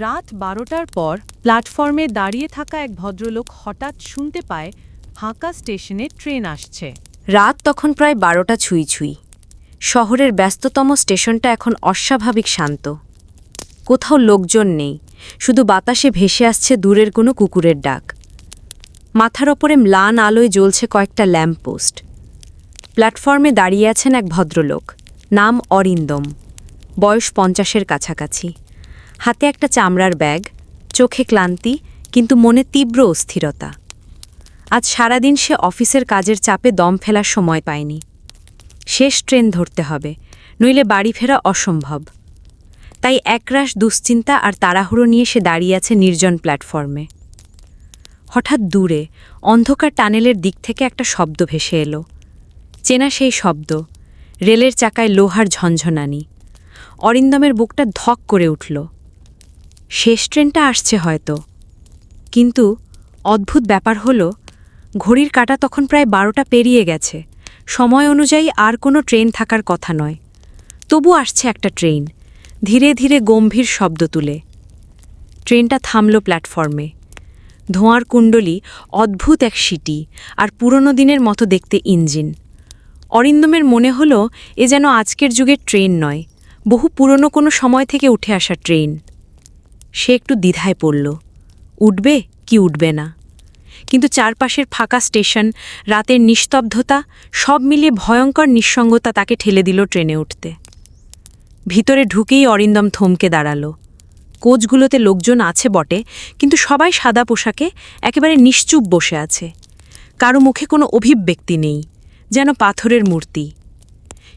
রাত বারোটার পর প্ল্যাটফর্মে দাঁড়িয়ে থাকা এক ভদ্রলোক হঠাৎ শুনতে পায় ফাঁকা স্টেশনে ট্রেন আসছে। রাত তখন প্রায় বারোটা ছুঁই ছুঁই। শহরের ব্যস্ততম স্টেশনটা এখন অস্বাভাবিক শান্ত। কোথাও লোকজন নেই, শুধু বাতাসে ভেসে আসছে দূরের কোনো কুকুরের ডাক। মাথার ওপরে ম্লান আলোয় জ্বলছে কয়েকটা ল্যাম্পপোস্ট। প্ল্যাটফর্মে দাঁড়িয়ে আছেন এক ভদ্রলোক, নাম অরিন্দম। বয়স পঞ্চাশের কাছাকাছি। হাতে একটা চামড়ার ব্যাগ, চোখে ক্লান্তি, কিন্তু মনে তীব্র অস্থিরতা। আজ সারাদিন সে অফিসের কাজের চাপে দম ফেলার সময় পায়নি। শেষ ট্রেন ধরতে হবে, নইলে বাড়ি ফেরা অসম্ভব। তাই একরাশ দুশ্চিন্তা আর তাড়াহুড়ো নিয়ে সে দাঁড়িয়ে আছে নির্জন প্ল্যাটফর্মে। হঠাৎ দূরে, অন্ধকার টানেলের দিক থেকে একটা শব্দ ভেসে এলো। চেনা সেই শব্দ, রেলের চাকায় লোহার ঝনঝনানি। অরিন্দমের বুকটা ধক করে উঠল। শেষ ট্রেনটা আসছে হয়তো। কিন্তু অদ্ভুত ব্যাপার হলো, ঘড়ির কাঁটা তখন প্রায় বারোটা পেরিয়ে গেছে। সময় অনুযায়ী আর কোনো ট্রেন থাকার কথা নয়। তবু আসছে একটা ট্রেন, ধীরে ধীরে গম্ভীর শব্দ তুলে। ট্রেনটা থামল প্ল্যাটফর্মে। ধোঁয়ার কুণ্ডলি, অদ্ভুত এক সিটি আর পুরনো দিনের মতো দেখতে ইঞ্জিন। অরিন্দমের মনে হলো, এ যেন আজকের যুগের ট্রেন নয়, বহু পুরনো কোনো সময় থেকে উঠে আসা ট্রেন। সে একটু দ্বিধায় পড়ল। উঠবে কি উঠবে না? কিন্তু চারপাশের ফাঁকা স্টেশন, রাতের নিস্তব্ধতা, সব মিলিয়ে ভয়ঙ্কর নিঃসঙ্গতা তাকে ঠেলে দিল ট্রেনে উঠতে। ভিতরে ঢুকেই অরিন্দম থমকে দাঁড়াল। কোচগুলোতে লোকজন আছে বটে, কিন্তু সবাই সাদা পোশাকে একেবারে নিশ্চুপ বসে আছে। কারও মুখে কোনো অভিব্যক্তি নেই, যেন পাথরের মূর্তি।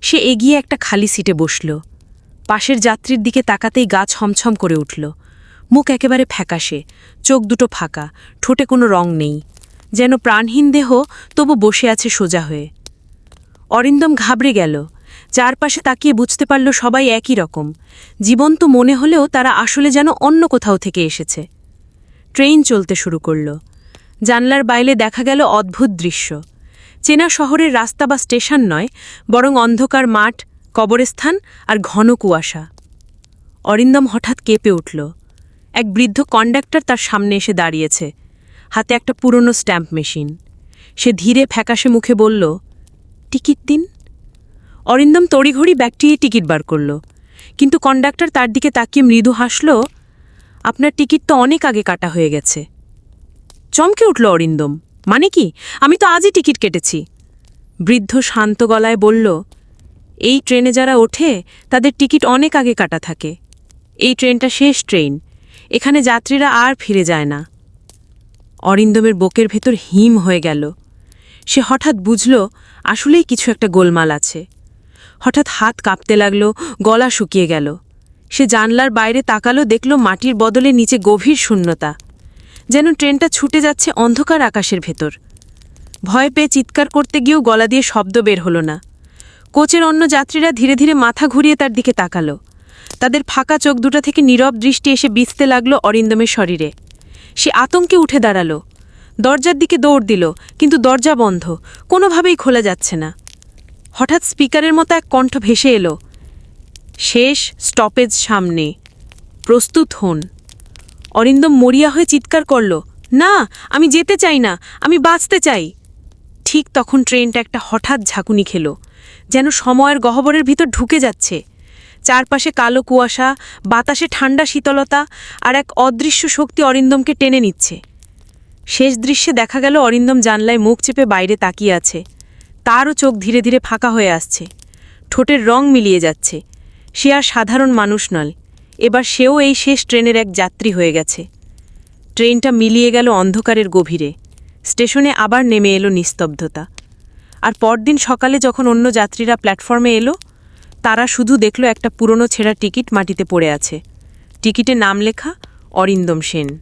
সে এগিয়ে একটা খালি সিটে বসল। পাশের যাত্রীর দিকে তাকাতেই গাছ ছমছম করে উঠল। মুখ একেবারে ফ্যাকাশে, চোখ দুটো ফাঁকা, ঠোঁটে কোনো রং নেই। যেন প্রাণহীন দেহ তবু বসে আছে সোজা হয়ে। অরিন্দম ঘাবড়ে গেল। চারপাশে তাকিয়ে বুঝতে পারল সবাই একই রকম। জীবন্ত মনে হলেও তারা আসলে যেন অন্য কোথাও থেকে এসেছে। ট্রেন চলতে শুরু করল। জানলার বাইলে দেখা গেল অদ্ভুত দৃশ্য। চেনা শহরের রাস্তা বা স্টেশন নয়, বরং অন্ধকার মাঠ, কবরস্থান আর ঘন কুয়াশা। অরিন্দম হঠাৎ কেঁপে উঠল। এক বৃদ্ধ কন্ডাক্টর তার সামনে এসে দাঁড়িয়েছে। হাতে একটা পুরনো স্ট্যাম্প মেশিন সে ধীরে ফ্যাকাশে মুখে বলল, টিকিট দিন। অরিন্দম তড়িঘড়ি ব্যাগটিয়ে টিকিট বার করল। কিন্তু কন্ডাক্টর তার দিকে তাকিয়ে মৃদু হাসল, আপনার টিকিট তো অনেক আগে কাটা হয়ে গেছে। চমকে উঠল অরিন্দম মানে কি? আমি তো আজই টিকিট কেটেছি। বৃদ্ধ শান্ত গলায় বলল, এই ট্রেনে যারা ওঠে, তাদের টিকিট অনেক আগে কাটা থাকে। এই ট্রেনটা শেষ ট্রেন। এখানে যাত্রীরা আর ফিরে যায় না। অরিন্দমের বকের ভেতর হিম হয়ে গেল। সে হঠাৎ বুঝল, আসলেই কিছু একটা গোলমাল আছে। হঠাৎ হাত কাঁপতে লাগল, গলা শুকিয়ে গেল। সে জানলার বাইরে তাকালো, দেখল মাটির বদলে নিচে গভীর শূন্যতা। যেন ট্রেনটা ছুটে যাচ্ছে অন্ধকার আকাশের ভেতর। ভয় পেয়ে চিৎকার করতে গিয়েও গলা দিয়ে শব্দ বের হলো না। কোচের অন্য যাত্রীরা ধীরে ধীরে মাথা ঘুরিয়ে তার দিকে তাকালো। তাদের ফাঁকা চোখ দুটা থেকে নীরব দৃষ্টি এসে বিছতে লাগল অরিন্দমের শরীরে। সে আতঙ্কে উঠে দাঁড়াল। দরজার দিকে দৌড় দিল, কিন্তু দরজা বন্ধ। কোনোভাবেই খোলা যাচ্ছে না। হঠাৎ স্পিকারের মতো এক কণ্ঠ ভেসে এলো। শেষ স্টপেজ সামনে। প্রস্তুত হন। অরিন্দম মরিয়া হয়ে চিৎকার করল, না, আমি যেতে চাই না, আমি বাঁচতে চাই। ঠিক তখন ট্রেনটা একটা হঠাৎ ঝাঁকুনি খেল, যেন সময়ের গহ্বরের ভিতর ঢুকে যাচ্ছে। চারপাশে কালো কুয়াশা, বাতাসে ঠান্ডা শীতলতা আর এক অদৃশ্য শক্তি অরিন্দমকে টেনে নিচ্ছে। শেষ দৃশ্যে দেখা গেল অরিন্দম জানলায় মুখ চেপে বাইরে তাকিয়ে আছে। তারও চোখ ধীরে ধীরে ফাঁকা হয়ে আসছে। ঠোঁটের রং মিলিয়ে যাচ্ছে। সে আর সাধারণ মানুষ নয়। এবার সেও এই শেষ ট্রেনের এক যাত্রী হয়ে গেছে। ট্রেনটা মিলিয়ে গেল অন্ধকারের গভীরে। স্টেশনে আবার নেমে এলো নিস্তব্ধতা। আর পরদিন সকালে যখন অন্য যাত্রীরা প্ল্যাটফর্মে এলো তারা শুধু দেখল একটা পুরনো ছেঁড়া টিকিট মাটিতে পড়ে আছে। টিকিটে নাম লেখা অরিন্দম সেন।